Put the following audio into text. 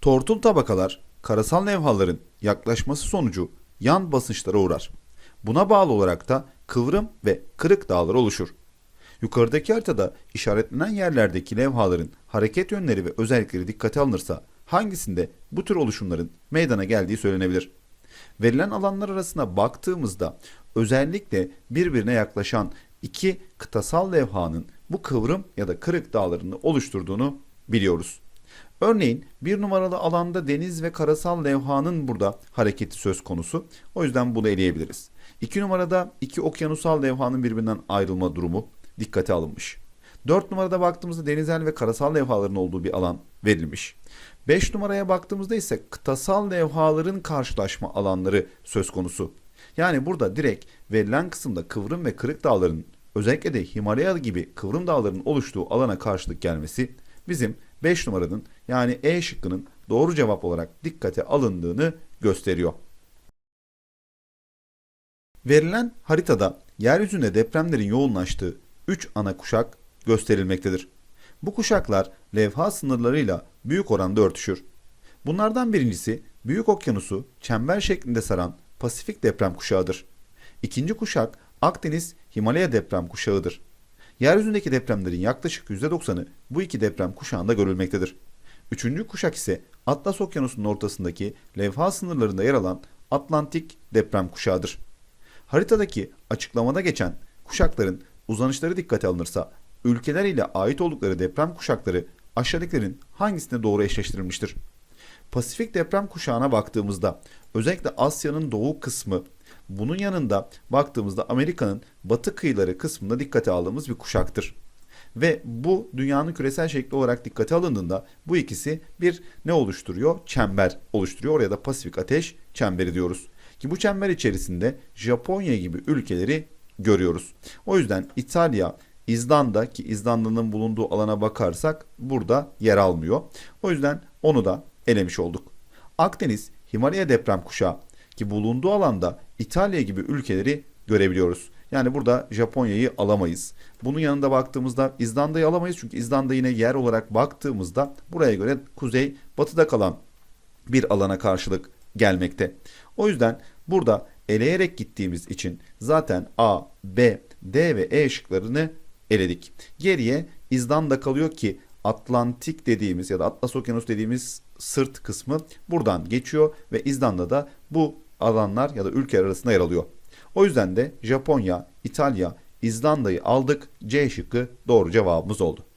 Tortul tabakalar karasal levhaların yaklaşması sonucu yan basınçlara uğrar. Buna bağlı olarak da kıvrım ve kırık dağlar oluşur. Yukarıdaki haritada işaretlenen yerlerdeki levhaların hareket yönleri ve özellikleri dikkate alınırsa hangisinde bu tür oluşumların meydana geldiği söylenebilir. Verilen alanlar arasına baktığımızda özellikle birbirine yaklaşan iki kıtasal levhanın bu kıvrım ya da kırık dağlarını oluşturduğunu biliyoruz. Örneğin bir numaralı alanda deniz ve karasal levhanın burada hareketi söz konusu. O yüzden bunu eleyebiliriz. İki numarada iki okyanusal levhanın birbirinden ayrılma durumu dikkate alınmış. 4 numarada baktığımızda denizel ve karasal levhaların olduğu bir alan verilmiş. 5 numaraya baktığımızda ise kıtasal levhaların karşılaşma alanları söz konusu. Yani burada direkt verilen kısımda kıvrım ve kırık dağların özellikle de Himalaya gibi kıvrım dağlarının oluştuğu alana karşılık gelmesi bizim 5 numaranın yani E şıkkının doğru cevap olarak dikkate alındığını gösteriyor. Verilen haritada yeryüzünde depremlerin yoğunlaştığı 3 ana kuşak gösterilmektedir. Bu kuşaklar levha sınırlarıyla büyük oranda örtüşür. Bunlardan birincisi Büyük Okyanusu çember şeklinde saran Pasifik deprem kuşağıdır. İkinci kuşak Akdeniz Himalaya deprem kuşağıdır. Yeryüzündeki depremlerin yaklaşık %90'ı bu iki deprem kuşağında görülmektedir. Üçüncü kuşak ise Atlas Okyanusu'nun ortasındaki levha sınırlarında yer alan Atlantik deprem kuşağıdır. Haritadaki açıklamada geçen kuşakların uzanışları dikkate alınırsa ülkeler ile ait oldukları deprem kuşakları aşağıdakilerin hangisine doğru eşleştirilmiştir? Pasifik deprem kuşağına baktığımızda özellikle Asya'nın doğu kısmı bunun yanında baktığımızda Amerika'nın batı kıyıları kısmında dikkate aldığımız bir kuşaktır. Ve bu dünyanın küresel şekli olarak dikkate alındığında bu ikisi bir ne oluşturuyor? Çember oluşturuyor. Oraya da Pasifik Ateş Çemberi diyoruz. Ki bu çember içerisinde Japonya gibi ülkeleri görüyoruz. O yüzden İtalya, İzlanda ki İzlanda'nın bulunduğu alana bakarsak burada yer almıyor. O yüzden onu da elemiş olduk. Akdeniz, Himalaya deprem kuşağı ki bulunduğu alanda İtalya gibi ülkeleri görebiliyoruz. Yani burada Japonya'yı alamayız. Bunun yanında baktığımızda İzlanda'yı alamayız çünkü İzlanda yine yer olarak baktığımızda buraya göre kuzey batıda kalan bir alana karşılık gelmekte. O yüzden burada eleyerek gittiğimiz için zaten A, B, D ve E şıklarını eledik. Geriye İzlanda kalıyor ki Atlantik dediğimiz ya da Atlas Okyanus dediğimiz sırt kısmı buradan geçiyor ve İzlanda'da bu alanlar ya da ülkeler arasında yer alıyor. O yüzden de Japonya, İtalya, İzlanda'yı aldık. C şıkkı doğru cevabımız oldu.